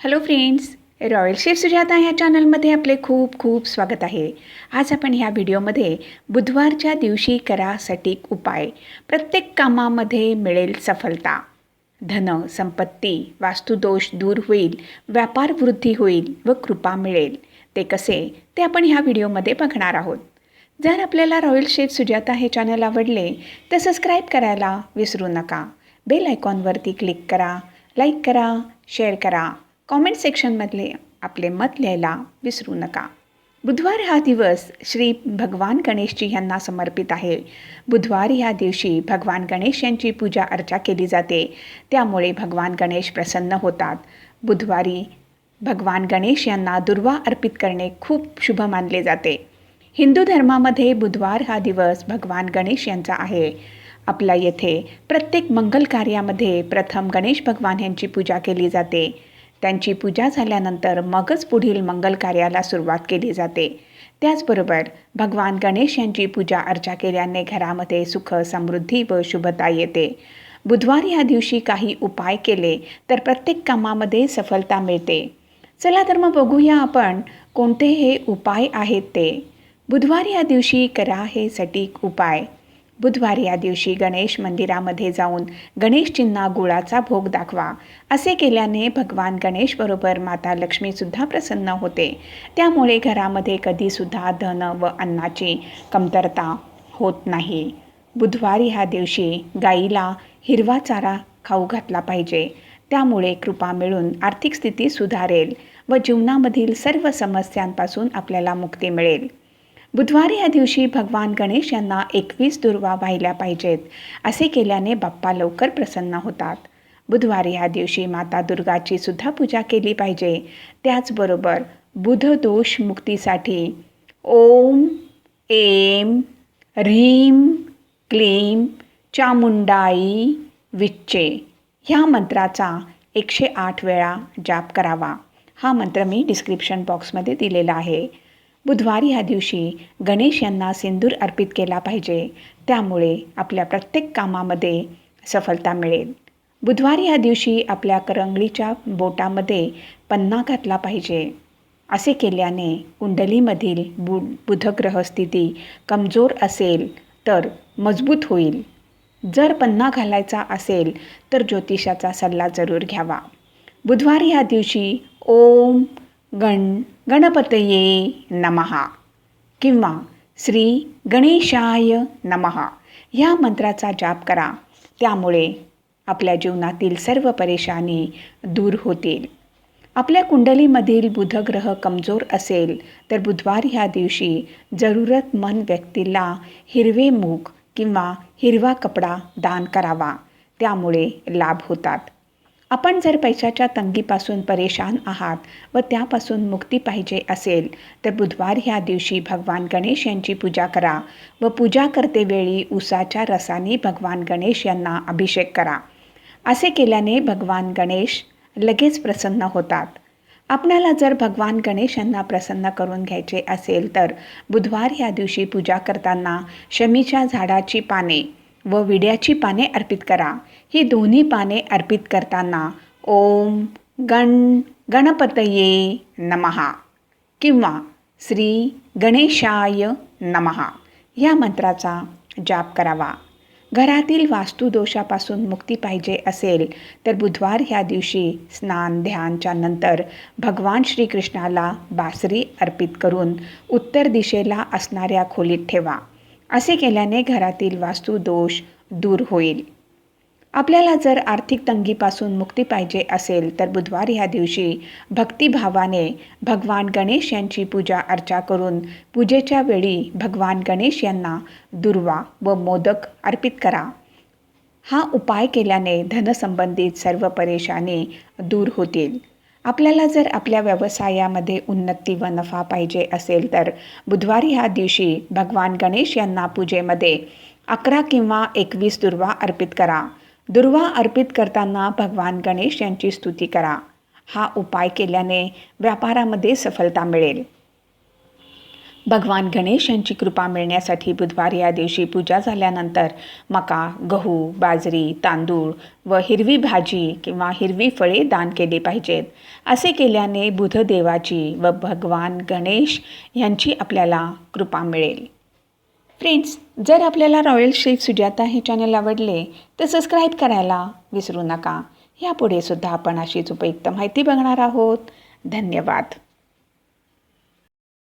Hello friends royal chef Sujata ह्या चॅनलमध्ये आपले खूप खूप स्वागत आहे. आज आपण ह्या व्हिडिओमध्ये बुधवारच्या दिवशी करा सटीक उपाय प्रत्येक कामामध्ये मिळेल सफलता. धन संपत्ती वास्तुदोष दूर होईल व्यापार वृद्धी होईल व कृपा मिळेल. ते कसे? ते आपण ह्या व्हिडिओमध्ये बघणार आहोत. जर आपल्याला रॉयल शेफ सुजाता हे चॅनल आवडले तर सबस्क्राईब करायला विसरू नका. बेल आयकॉनवरती क्लिक करा लाईक करा शेअर करा. कॉमेंट सेक्शनमधले आपले मत लिहायला विसरू नका. बुधवार हा दिवस श्री भगवान गणेशजी यांना समर्पित आहे. बुधवार ह्या दिवशी भगवान गणेश यांची पूजा अर्चा केली जाते. त्यामुळे भगवान गणेश प्रसन्न होतात. बुधवारी भगवान गणेश यांना दुर्वा अर्पित करणे खूप शुभ मानले जाते. हिंदू धर्मामध्ये बुधवार हा दिवस भगवान गणेश यांचा आहे. आपल्या येथे प्रत्येक मंगल कार्यामध्ये प्रथम गणेश भगवान यांची पूजा केली जाते. त्यांची पूजा झाल्यानंतर मगच पुढील मंगल कार्याला सुरुवात केली जाते. त्याचबरोबर भगवान गणेश यांची पूजा अर्चा केल्याने घरामध्ये सुख समृद्धी व शुभता येते. बुधवार या दिवशी काही उपाय केले तर प्रत्येक कामामध्ये सफलता मिळते. चला तर मग बघूया आपण कोणते हे उपाय आहेत ते. बुधवार या दिवशी करा हे सटीक उपाय. बुधवार या दिवशी गणेश मंदिरामध्ये जाऊन गणेशजींना गुळाचा भोग दाखवा. असे केल्याने भगवान गणेशबरोबर माता लक्ष्मीसुद्धा प्रसन्न होते. त्यामुळे घरामध्ये कधीसुद्धा धन व अन्नाची कमतरता होत नाही. बुधवारी ह्या दिवशी गाईला हिरवा चारा खाऊ घातला पाहिजे. त्यामुळे कृपा मिळून आर्थिक स्थिती सुधारेल व जीवनामधील सर्व समस्यांपासून आपल्याला मुक्ती मिळेल. बुधवारी या दिवशी भगवान गणेश यांना एकवीस दुर्वा वाहिल्या पाहिजेत. असे केल्याने बाप्पा लवकर प्रसन्न होतात. बुधवारी या दिवशी माता दुर्गाची सुद्धा पूजा केली पाहिजे. त्याचबरोबर बुध दोष मुक्तीसाठी ओम एम ह्रीम क्लीम चामुंडाई विच्चे ह्या मंत्राचा एकशे आठ वेळा जाप करावा. हा मंत्र मी डिस्क्रिप्शन बॉक्समध्ये दिलेला आहे. बुधवारी ह्या दिवशी गणेश यांना सिंदूर अर्पित केला पाहिजे. त्यामुळे आपल्या प्रत्येक कामामध्ये सफलता मिळेल. बुधवारी ह्या दिवशी आपल्या करंगळीच्या बोटामध्ये पन्ना घातला पाहिजे. असे केल्याने कुंडलीमधील बु बुधग्रह स्थिती कमजोर असेल तर मजबूत होईल. जर पन्ना घालायचा असेल तर ज्योतिषाचा सल्ला जरूर घ्यावा. बुधवारी ह्या दिवशी ओम गण गणपतये नमहा किंवा श्री गणेशाय नमहा ह्या मंत्राचा जाप करा. त्यामुळे आपल्या जीवनातील सर्व परेशानी दूर होतील. आपल्या कुंडलीमधील बुधग्रह कमजोर असेल तर बुधवार ह्या दिवशी जरूरतमंद व्यक्तीला हिरवे मूग किंवा हिरवा कपडा दान करावा. त्यामुळे लाभ होतात. आपण जर पैशाच्या तंगीपासून परेशान आहात व त्यापासून मुक्ती पाहिजे असेल तर बुधवार ह्या दिवशी भगवान गणेश यांची पूजा करा व पूजा करतेवेळी उसाच्या रसाने भगवान गणेश यांना अभिषेक करा. असे केल्याने भगवान गणेश लगेच प्रसन्न होतात. आपल्याला जर भगवान गणेश यांना प्रसन्न करून घ्यायचे असेल तर बुधवार ह्या दिवशी पूजा करताना शमीच्या झाडाची पाने व विड्याची पाने अर्पित करा. ही दोन्ही पाने अर्पित करताना ओम गण गणपतये नमहा किंवा श्री गणेशाय नमहा या मंत्राचा जाप करावा. घरातील वास्तुदोषापासून मुक्ती पाहिजे असेल तर बुधवार ह्या दिवशी स्नान ध्यानच्या नंतर भगवान श्रीकृष्णाला बासरी अर्पित करून उत्तर दिशेला असणाऱ्या खोलीत ठेवा. असे केल्याने घरातील वास्तुदोष दूर होईल. आपल्याला जर आर्थिक तंगीपासून मुक्ती पाहिजे असेल तर बुधवार ह्या दिवशी भक्तिभावाने भगवान गणेश यांची पूजा अर्चा करून पूजेच्या वेळी भगवान गणेश यांना दुर्वा व मोदक अर्पित करा. हा उपाय केल्याने धनसंबंधित सर्व परेशानी दूर होतील. आपल्याला जर आपल्या व्यवसायामध्ये उन्नती व नफा पाहिजे असेल तर बुधवारी ह्या दिवशी भगवान गणेश यांना पूजेमध्ये अकरा किंवा एकवीस दुर्वा अर्पित करा. दुर्वा अर्पित करताना भगवान गणेश यांची स्तुती करा. हा उपाय केल्याने व्यापारामध्ये सफलता मिळेल. भगवान गणेश यांची कृपा मिळण्यासाठी बुधवार या दिवशी पूजा झाल्यानंतर मका गहू बाजरी तांदूळ व हिरवी भाजी किंवा हिरवी फळे दान केली पाहिजेत. असे केल्याने बुधदेवाची व भगवान गणेश यांची आपल्याला कृपा मिळेल. फ्रेंड्स जर आपल्याला रॉयल शेफ सुजाता हे चॅनल आवडले तर सबस्क्राईब करायला विसरू नका. यापुढे सुद्धा आपण अशीच उपयुक्त माहिती बघणार आहोत. धन्यवाद.